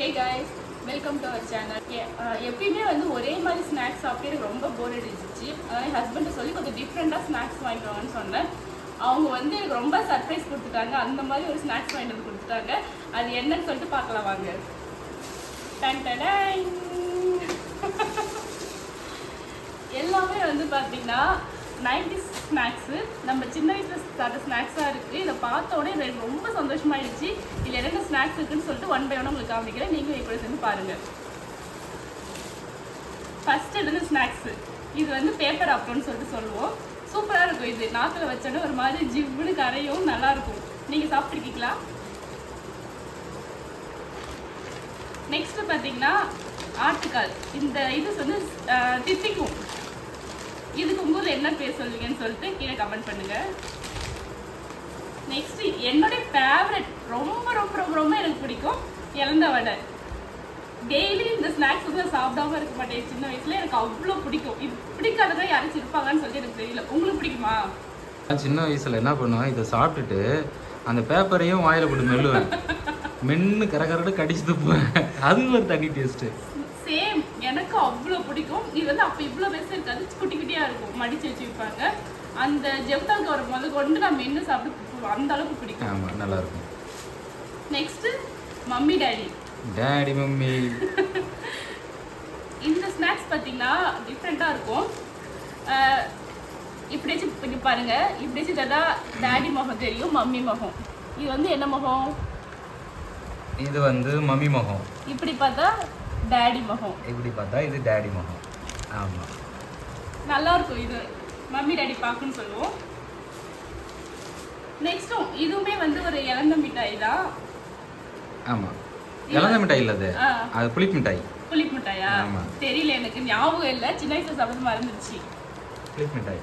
Hey guys welcome to our channel எப்பயுமே வந்து ஒரே மாதிரி ஸ்நாக்ஸ் சாப்பிட்டு எனக்கு ரொம்ப போர் அடிச்சிச்சு. என் ஹஸ்பண்டை சொல்லி கொஞ்சம் டிஃப்ரெண்ட்டாக ஸ்நாக்ஸ் வாங்கிக்கோங்கன்னு சொன்னேன். அவங்க வந்து எனக்கு ரொம்ப சர்ப்ரைஸ் கொடுத்துட்டாங்க. அந்த மாதிரி ஒரு ஸ்நாக்ஸ் வாங்கிட்டு வந்து கொடுத்துட்டாங்க. அது என்னன்னு சொல்லிட்டு பார்க்கலாம் வாங்க. எல்லாமே வந்து பார்த்தீங்கன்னா நைன்டிஸ் ஸ்நாக்ஸு. நம்ம சின்ன வயசில் சாப்பிட்ட ஸ்நாக்ஸாக இருக்குது இதை பார்த்த உடனே எனக்கு ரொம்ப சந்தோஷமாயிடுச்சு. இதில் என்னென்ன ஸ்நாக்ஸ் இருக்குன்னு சொல்லிட்டு ஒன் பை ஒன் உங்களுக்கு காமிக்கிறேன் நீங்களும் என் கூட சேர்ந்து பாருங்கள் ஃபஸ்ட்டு எடுத்து ஸ்நாக்ஸு? இது வந்து பேப்பர் அப்ரோன்னு சொல்லிட்டு சொல்லுவோம். சூப்பராக இருக்கும் இது. நாக்கில் வச்சோன்னே ஒரு மாதிரி ஜிவ்னு கரையும் நல்லாயிருக்கும் நீங்கள் சாப்பிட்ருக்கீங்களா நெக்ஸ்ட்டு பார்த்தீங்கன்னா ஆட்டுக்கால். இந்த இது வந்து அஹ், தித்திக்கும். இதுக்கு உங்க ஊர்ல என்ன பேர் சொல்லுவீங்கன்னு சொல்லிட்டு கீழே கமெண்ட் பண்ணுங்க. நெக்ஸ்ட் என்னுடைய ஃபேவரட் ரொம்ப ரொம்ப ரொம்ப ரொம்ப எனக்கு பிடிக்கும் இறந்த வடை. டெய்லி இந்த ஸ்நாக்ஸ் வந்து சாப்பிடாம இருக்க மாட்டேன். சின்ன வயசுல எனக்கு அவ்வளோ பிடிக்கும். இது பிடிக்காதவங்க யாராச்சும் இருப்பாங்கன்னு சொல்லிட்டு எனக்கு தெரியல. உங்களுக்கு பிடிக்குமா? நான் சின்ன வயசுல என்ன பண்ணுவேன் இதை சாப்பிட்டுட்டு அந்த பேப்பரையும் வாயில போட்டு மெல்லுவேன். மென்னு கரகரடு கடிச்சு துப்புவேன் அது ஒரு தனி டேஸ்ட் சேம் எனக்கு அவ்வளோ பிடிக்கும். இது வந்து அப்போ இவ்வளோ பெருசு இருக்காது. குட்டி குட்டியாக இருக்கும். மடிச்சு வச்சு வைப்பாங்க அந்த ஜெவ்தால் கவர் முதல் கொண்டு நான் மென்று சாப்பிட்டு. அந்த அளவுக்கு பிடிக்கும். நல்லா இருக்கும். Next mummy daddy daddy mummy இந்த ஸ்நாக்ஸ் பார்த்தீங்கன்னா டிஃப்ரெண்ட்டாக இருக்கும். அஹ் இப்படி பாருங்க. இப்படி வச்சு தந்தா டேடி முகம் தெரியும் மம்மி முகம். இது வந்து என்ன முகம்? இது வந்து மம்மி முகம். இப்படி பார்த்தா டேடி முகம். இப்படி பார்த்தா இது டேடி முகம். ஆமா. நல்லா இருக்கும் இது. மம்மி டேடி பார்க்குன்னு சொல்லுவோம். நெக்ஸ்ட்டும் இதுவுமே வந்து ஒரு இளந்த மிட்டாய் தான். ஆமா. இளந்த மிட்டாய் இல்ல அது. அது புளிப்பு மிட்டாய். புளிப்பு மிட்டாயா. தெரியல எனக்கு. ஞாபகம் இல்லை. சின்ன வயசுல சாப்பிட்டு மறந்துடுச்சு புளிப்பு மிட்டாய்.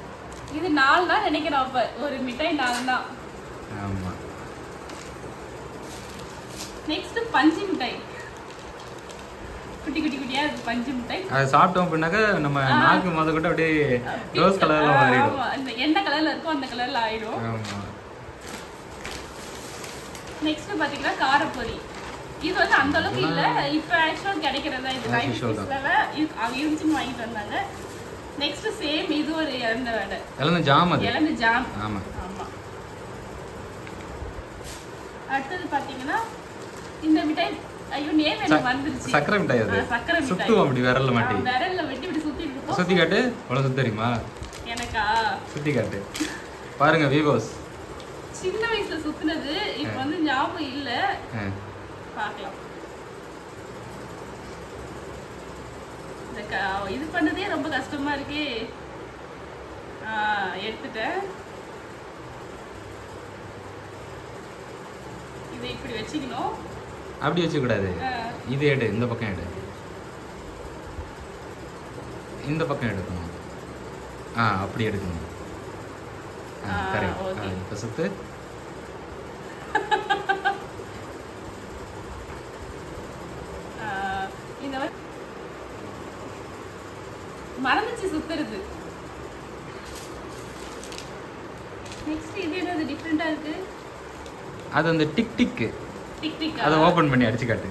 இது நாலு தான் நினைக்கிறேன் அப்ப. ஒரு மிட்டாய் நாலு தான். ஆமா. நெக்ஸ்ட் பஞ்சு மிட்டாய். குட்டி குட்டி குட்டியா இருக்கு பஞ்சு மிட்டாய். அதை சாப்பிட்டோம் அப்படின்னாக்க நம்ம நாக்கு முத கூட அப்படியே ரோஸ் கலர்ல ஆ, மாறிடும். ஆமா. இந்த என்ன கலர்ல இருக்கோ அந்த கலர்ல ஆயிடும். நெக்ஸ்ட் பாத்தீங்கன்னா காரப்பொரி. இது வந்து அந்த அளவுக்கு இல்ல. இப்ப ஆக்சுவலா கிடைக்கிறதா இது? இருந்துச்சுன்னு வாங்கிட்டு வந்தாங்க. நெக்ஸ்ட் சேம் இது ஒரு இறந்த வடை. இளந்த ஜாம் அது. இறந்த ஜாம். ஆமா. ஆமா. அடுத்தது பாத்தீங்கன்னா இந்த மிட்டாய் ஐயோ நேம் எனக்கு வந்துருச்சு. சக்கரை மிட்டாய் அது. ஆ, சக்கரை மிட்டாய். சுத்துவோம் அப்படி விரல்ல மாட்டி. ஆ, விரல்ல வெட்டி இப்படி சுத்திட்டு இருப்போம் சுத்தி காட்டு. அவ்வளவு சுத்தி தெரியுமா எனக்கா? சுத்தி காட்டு. பாருங்க விவோஸ் சின்ன வயசுல சுத்துனது இப்ப வந்து ஞாபகம் இல்ல. பார்க்கலாம் இது பண்ணதே ரொம்ப கஷ்டமா இருக்கே. எடுத்துட்டேன். இதை இப்படி வச்சுக்கணும். அப்படி வச்சு கூடாது ஆ, இது எடு இந்த பக்கம் எடு. இந்த பக்கம் எடுக்கணும். ஆ அப்படி எடுக்கணும். ஆ கரெக்ட். இப்போ சுத்து. மறந்துச்சு சுத்துறது. நெக்ஸ்ட் இது என்னது டிஃப்ரெண்டா இருக்கு? அது அந்த டிக் டிக்கு டிக் டிக் அதை ஓபன் பண்ணி அடிச்சு காட்டு.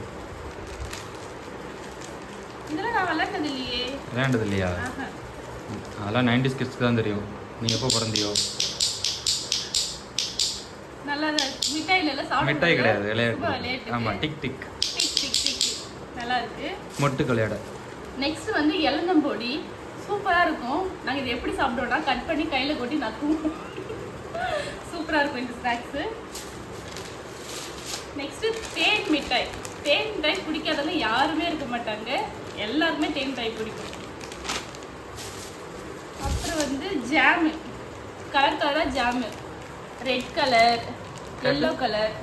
விளையாண்டது இல்லையே. அதெல்லாம் நைன்டி கிட்ஸ்க்கு தான் தெரியும். நீ எப்போ பிறந்தியோ. மிட்டாய் கிடையாது விளையாட்டு. விளையாட்டுக்கு. ஆமா tick tick tick tick tick நல்லா இருக்கு. மொட்டு விளையாட. நெக்ஸ்ட் வந்து இளந்தம்பொடி சூப்பரா இருக்கும். நாங்க இது எப்படி சாப்பிடுவோம்னா கட் பண்ணி கையில கொட்டி நக்குவோம் சூப்பரா இருக்கும் இந்த ஸ்நாக்ஸ் நெக்ஸ்ட் தேன் மிட்டாய் தேன் மிட்டாய் பிடிக்காதவங்க யாருமே இருக்க மாட்டாங்க. எல்லாருக்குமே தேன் மிட்டாய் பிடிக்கும். அப்புறம் வந்து ஜாமு கலர் கலராக jam red colour yellow colour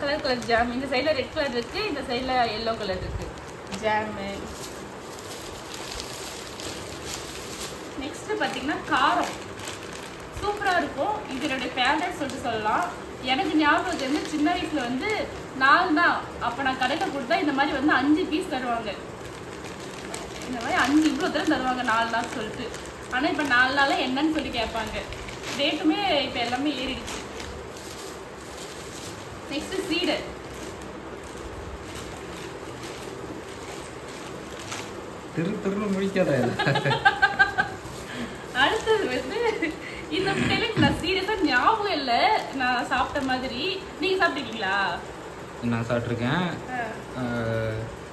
colour colour jam இந்த சைடில் ரெட் கலர் இருக்கு இந்த சைடில் எல்லோ கலர் இருக்கு. ஜாமு நெக்ஸ்ட் பார்த்தீங்கன்னா காரம். சூப்பராக இருக்கும். இது என்னுடைய ஃபேவரட் சொல்லிட்டு சொல்லலாம். எனக்கு ஞாபகம் வந்து சின்ன வயசில் வந்து நாலு தான். அப்போ நான் கடையில் கொடுத்தா இந்த மாதிரி வந்து அஞ்சு பீஸ் தருவாங்க. இந்த மாதிரி அஞ்சு இவ்வளோ தரம் தருவாங்க நாலு நாள் சொல்லிட்டு. ஆனால் இப்போ நாலு நாளாக என்னன்னு சொல்லி கேட்பாங்க. ரேட்டுமே இப்போ எல்லாமே ஏறிடுச்சு. நெக்ஸ்ட் சீடர் திரு திருன்னு முடிக்காத அடுத்தது வந்து இந்த முட்டையில நான் சீரியஸா ஞாபகம் இல்ல. நான் சாப்பிட்ட மாதிரி. நீங்க சாப்பிட்டுருக்கீங்களா? நான் சாப்பிட்ருக்கேன்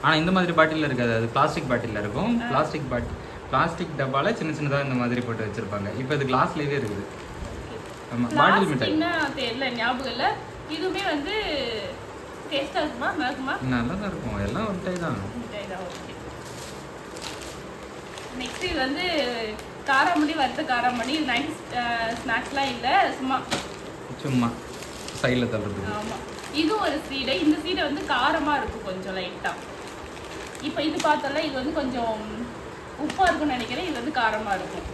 ஆனால் இந்த மாதிரி பாட்டிலில் இருக்காது. அது பிளாஸ்டிக் பாட்டிலில் இருக்கும். பிளாஸ்டிக் பாட்டில் பிளாஸ்டிக் டப்பால சின்ன சின்னதாக இந்த மாதிரி போட்டு வச்சிருப்பாங்க. இப்போ இது கிளாஸ்லேயே இருக்குது. ஆமாம் பாட்டில் மிட்டாய் தெரியல ஞாபகம் இல்ல. இதுவுமே வந்து டேஸ்டா இருக்குமா நல்லா இருக்குமா நல்லா தான் இருக்கும். எல்லாம் மிட்டாய் தான். மிட்டாய் தான் ஓகே நெக்ஸ்ட் இது வந்து காராமணி வறுத்த காராமணி நைட் ஸ்நாக்ஸ்லாம் இல்லை சும்மா. சும்மா சைடில் தள்ளுறதுக்கு ஆமா. இது ஒரு சீடை இந்த சீடை வந்து காரமா இருக்கும் கொஞ்சம் லைட்டா இப்போ இது பார்த்தோம்ல இது வந்து கொஞ்சம் உப்பா இருக்கும்னு நினைக்கிறேன் இது வந்து காரமா இருக்கும்.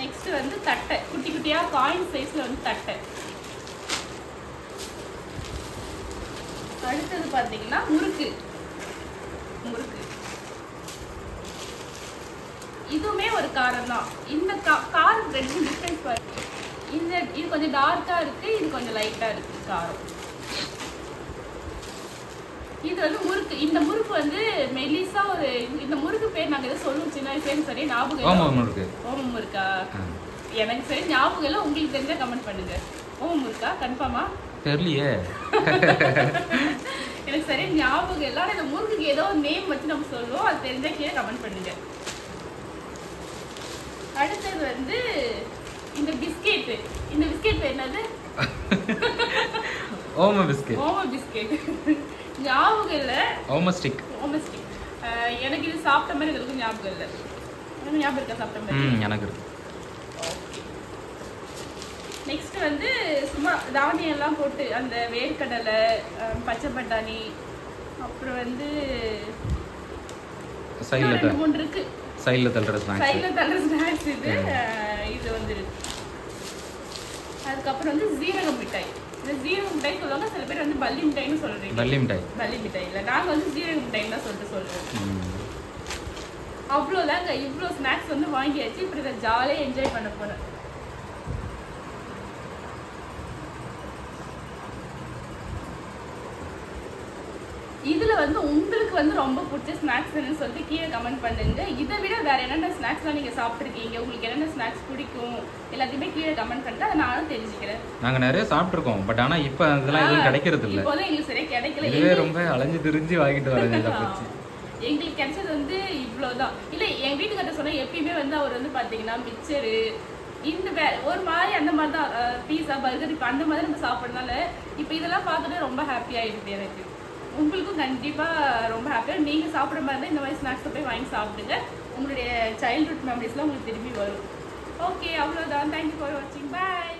நெக்ஸ்ட் வந்து தட்டை. குட்டி குட்டியா காயின் சைஸ்ல வந்து தட்டை. அடுத்தது பார்த்தீங்கன்னா முறுக்கு. முறுக்கு. இதுவுமே ஒரு காரம் தான் இந்த காரம் ரெண்டு டிஃப்ரென்ஸ் பாருங்க இந்த இது கொஞ்சம் டார்க்கா இருக்கு இது கொஞ்சம் லைட்டா இருக்கு காரம். இது வந்து முறுக்கு இந்த முறுக்கு வந்து மெலிசா ஒரு இந்த முறுக்கு பேர் நாங்க எதை சொல்லுவோம் சின்ன வயசுல சரி ஞாபகம் இல்ல. ஓமம் இருக்கு ஓமம் முறுக்கா. எனக்கு சரி ஞாபகம் இல்லை உங்களுக்கு தெரிஞ்சா கமெண்ட் பண்ணுங்க. ஓமம் முறுக்கா? கன்ஃபார்மா தெரியலையே. எனக்கு சரி ஞாபகம் இல்லை. இந்த முறுக்குக்கு ஏதோ ஒரு நேம் வச்சு நம்ம சொல்லுவோம் அது தெரிஞ்சா கீழே கமெண்ட் பண்ணுங்க. அடுத்தது வந்து இந்த பிஸ்கெட் இந்த பிஸ்கெட் என்னது? ஓம பிஸ்கெட். ஓம பிஸ்கெட். ஞாபகம் இல்லை. ஓம ஸ்டிக். ஓம ஸ்டிக். எனக்கு இது சாப்பிட்ட மாதிரி எங்களுக்கு ஞாபகம் இல்லை. எனக்கு ஞாபகம் இருக்கா சாப்பிட்ட மாதிரி? எனக்கு இருக்கு. நெக்ஸ்ட் வந்து சும்மா தானியம் எல்லாம் போட்டு அந்த வேர்க்கடலை பச்சை பட்டாணி அப்புறம் வந்து ரெண்டு மூணு இருக்கு. சைடில் தள்ளுற ஸ்நாக்ஸ் சைடுல தள்ள ஸ்நாக்ஸ் இது இது வந்து அதுக்கப்புறம் வந்து ஜீரக மிட்டாய். இந்த ஜீரக மிட்டாய் சொல்லுவாங்க சில பேர் வந்து பல்லி மிட்டாய்னு சொல்றீங்க. பல்லி மிட்டாய். பல்லி மிட்டாய் இல்லை நாங்கள் வந்து ஜீரக மிட்டாய்னு தான் சொல்லிட்டு சொல்றோம் ம். அவ்வளோதாங்க இவ்வளோ ஸ்நாக்ஸ் வந்து வாங்கியாச்சு. இப்படி இதை ஜாலியாக என்ஜாய் பண்ண போறேன். இதுல வந்து உங்களுக்கு வந்து ரொம்ப பிடிச்ச ஸ்நாக்ஸ் என்னன்னு சொல்லிட்டு கீழே கமெண்ட் பண்ணுங்க. இதை விட வேற என்னென்ன ஸ்நாக்ஸ்லாம் நீங்க சாப்பிட்ருக்கீங்க உங்களுக்கு என்னென்ன ஸ்நாக்ஸ் பிடிக்கும்? எல்லாத்தையுமே கீழே கமெண்ட் பண்ணிட்டு அதை நானும் தெரிஞ்சுக்கிறேன். நாங்க நிறைய சாப்பிட்ருக்கோம் பட் ஆனா இப்போ அதெல்லாம் எதுவும் கிடைக்கிறது இல்ல. இப்போதான் எங்களுக்கு சரியா கிடைக்கல. இதுவே ரொம்ப அலைஞ்சு திரிஞ்சு வாங்கிட்டு பற்றி எங்களுக்கு கிடைச்சது வந்து இவ்வளவுதான். இல்ல என் வீட்டுக்கிட்ட சொன்னா எப்பயுமே வந்து அவர் வந்து பாத்தீங்கன்னா மிச்சரு இந்த ஒரு மாதிரி அந்த மாதிரி தான் பீஸா பர்கர் இப்போ அந்த மாதிரி நம்ம சாப்பிட்றதுனால இப்போ இதெல்லாம் பார்த்துட்டு ரொம்ப ஹாப்பி ஆயிடுது எனக்கு. உங்களுக்கும் கண்டிப்பாக ரொம்ப ஹாப்பியாக நீங்கள் சாப்பிட்ற மாதிரி தான் இந்த மாதிரி ஸ்நாக்ஸை போய் வாங்கி சாப்பிடுங்க. உங்களுடைய சைல்ட்ஹுட் மெமரிஸ்லாம் உங்களுக்கு திரும்பி வரும். ஓகே அவ்வளோதான் தேங்க்யூ ஃபார் வாட்சிங் பாய்